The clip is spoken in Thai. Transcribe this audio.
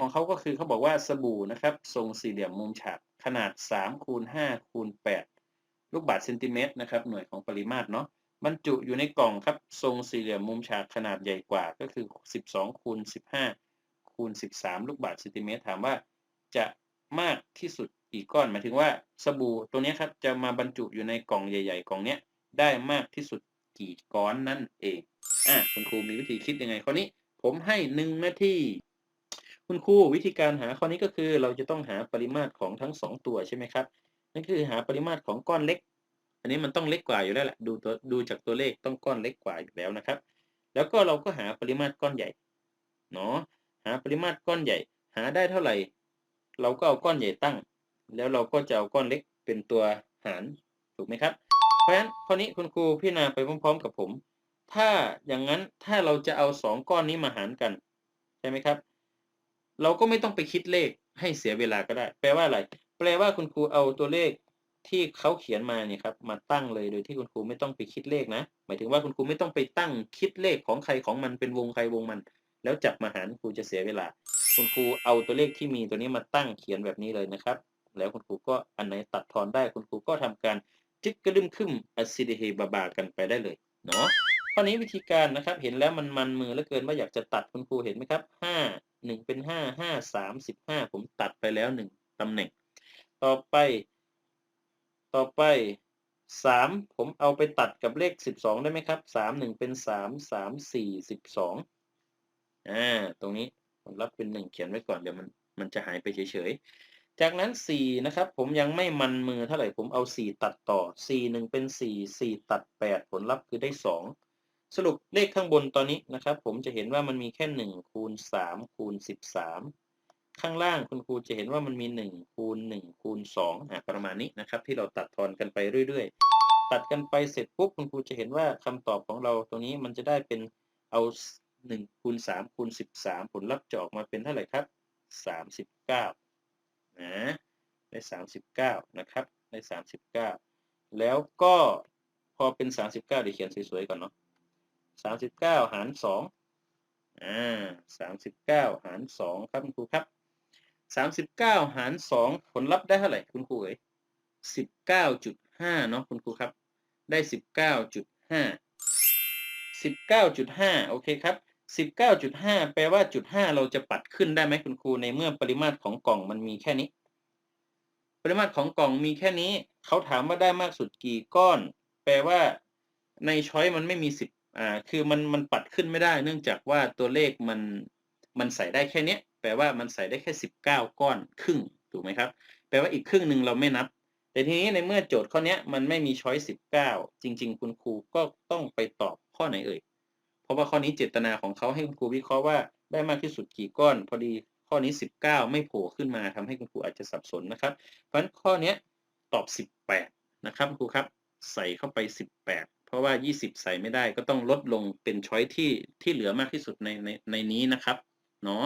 คือเขาบอกว่าสบู่นะครับ ทรงสี่เหลี่ยมมุมฉากขนาด3คูณ5คูณ8ลูกบาศก์เซนติเมตรนะครับ หน่วยของปริมาตรเนาะบรรจุอยู่ในกล่องครับ ทรงสี่เหลี่ยมมุมฉากขนาดใหญ่กว่าก็คือ 12คูณ15คูณ13 ลูกบาศก์เซนติเมตรถามว่าจะมากที่สุดกี่ก้อนหมายถึงว่าสบู่ตัวนี้ครับจะมาบรรจุอยู่ในกล่องใหญ่ ๆ กล่องเนี้ยได้มากที่สุดกี่ก้อนนั่นเองอะคุณครูมีวิธีคิดยังไงข้อนี้ ผมให้หนึ่งนาที คุณครูวิธีการหาข้อนี้ก็คือ เราจะต้องหาปริมาตรของทั้งสองตัวใช่ไหมครับนั่นคือหาปริมาตรของก้อนเล็ก อันนี้มันต้องเล็กกว่าอยู่แล้วแหละดูตัวดูจากตัวเลขต้องก้อนเล็กกว่าอยู่แล้วนะครับ แล้วก็เราก็หาปริมาตรก้อนใหญ่เนาะหาปริมาตรก้อนใหญ่ หาได้เท่าไหร่ เราก็เอาก้อนใหญ่ตั้ง แล้วเราก็จะเอาก้อนเล็กเป็นตัวหารถูกไหมครับ เพราะฉะนั้นข้อนี้คุณครูพิจารณาไปพร้อม ๆ กับผม ถ้าอย่างนั้นถ้าเราจะเอาสองก้อนนี้มาหารกันใช่ไหมครับ เราก็ไม่ต้องไปคิดเลขให้เสียเวลาก็ได้ แปลว่าอะไร แปลว่าคุณครูเอาตัวเลขที่เขาเขียนมาเนี่ยครับมาตั้งเลยโดยที่คุณครูไม่ต้องไปคิดเลขนะ หมายถึงว่าคุณครูไม่ต้องไปตั้งคิดเลขของใครของมันเป็นวงใครวงมัน แล้วจับมาหารครูจะเสียเวลา คุณครูเอาตัวเลขที่มีตัวนี้มาตั้งเขียนแบบนี้เลยนะครับ แล้วคุณครูก็อันไหนตัดทอนได้คุณครูก็ทำการจึกกระดึมขึ้นอัซิเดเฮบาบากันไปได้เลยเนาะข้อนี้วิธีการนะครับ เห็นแล้วมันมันมือเหลือเกินว่าอยากจะตัดคุณครูเห็นไหมครับห้า หนึ่งเป็นห้าห้าสามสิบห้าผมตัดไปแล้วหนึ่งตำแหน่ง ต่อไป ต่อไปสามผมเอาไปตัดกับเลขสิบสองได้ไหมครับสามหนึ่งเป็นสามสามสี่สิบสองอ่าตรงนี้ผมรับเป็นหนึ่งเขียนไว้ก่อนเดี๋ยวมันมันจะหายไปเฉยๆ จากนั้นสี่นะครับ ผมยังไม่มันมือเท่าไหร่ผมเอาสี่ตัดต่อสี่หนึ่งเป็นสี่สี่ตัดแปดผลลัพธ์คือได้สอง สรุปเลขข้างบนตอนนี้นะครับ ผมจะเห็นว่ามันมีแค่หนึ่งคูณสามคูณสิบสามข้างล่างคุณครูจะเห็นว่ามันมีหนึ่งคูณหนึ่งคูณสองอะประมาณนี้นะครับ ที่เราตัดทอนกันไปเรื่อย ๆ ตัดกันไปเสร็จปุ๊บคุณครูจะเห็นว่าคำตอบของเราตรงนี้มันจะได้เป็นเอาหนึ่งคูณสามคูณสิบสามผลลัพธ์จะออกมาเป็นเท่าไหร่ครับสามสิบเก้านะได้สามสิบเก้านะครับได้สามสิบเก้าแล้วก็พอเป็นสามสิบเก้าเดี๋ยวเขียนสวยๆก่อนเนาะ สามสิบเก้าหารสองอ่าสามสิบเก้าหารสองครับคุณครูครับสามสิบเก้าหารสองผลลัพธ์ได้เท่าไหร่คุณครูเอ๋ยสิบเก้าจุดห้าเนาะคุณครูครับ ได้สิบเก้าจุดห้าสิบเก้าจุดห้าโอเคครับสิบเก้าจุดห้าแปลว่าจุดห้าเราจะปัดขึ้นได้ไหมคุณครูในเมื่อปริมาตรของกล่องมันมีแค่นี้ ปริมาตรของกล่องมีแค่นี้ เขาถามว่าได้มากสุดกี่ก้อน แปลว่าในช้อยมันไม่มีสิบ อ่าคือมันมันปัดขึ้นไม่ได้ เนื่องจากว่าตัวเลขมันมันใส่ได้แค่เนี้ยแปลว่ามันใส่ได้แค่สิบเก้าก้อนครึ่งถูกไหมครับ แปลว่าอีกครึ่งหนึ่งเราไม่นับ แต่ทีนี้ในเมื่อโจทย์ข้อเนี้ยมันไม่มีช้อยสิบเก้าจริง ๆ คุณครูก็ต้องไปตอบข้อไหนเอ่ยเพราะว่าข้อนี้เจตนาของเขาให้คุณครูวิเคราะห์ว่าได้มากที่สุดกี่ก้อน พอดีข้อนี้สิบเก้าไม่โผล่ขึ้นมาทำให้คุณครูอาจจะสับสนนะครับเพราะฉะนั้นข้อเนี้ยตอบสิบแปดนะครับคุณครูครับ ใส่เข้าไปสิบแปด ราะว่า 20 ใส่ไม่ได้ก็ต้องลดลงเป็นช้อยที่ที่เหลือมากที่สุดในในในนี้นะครับเนาะ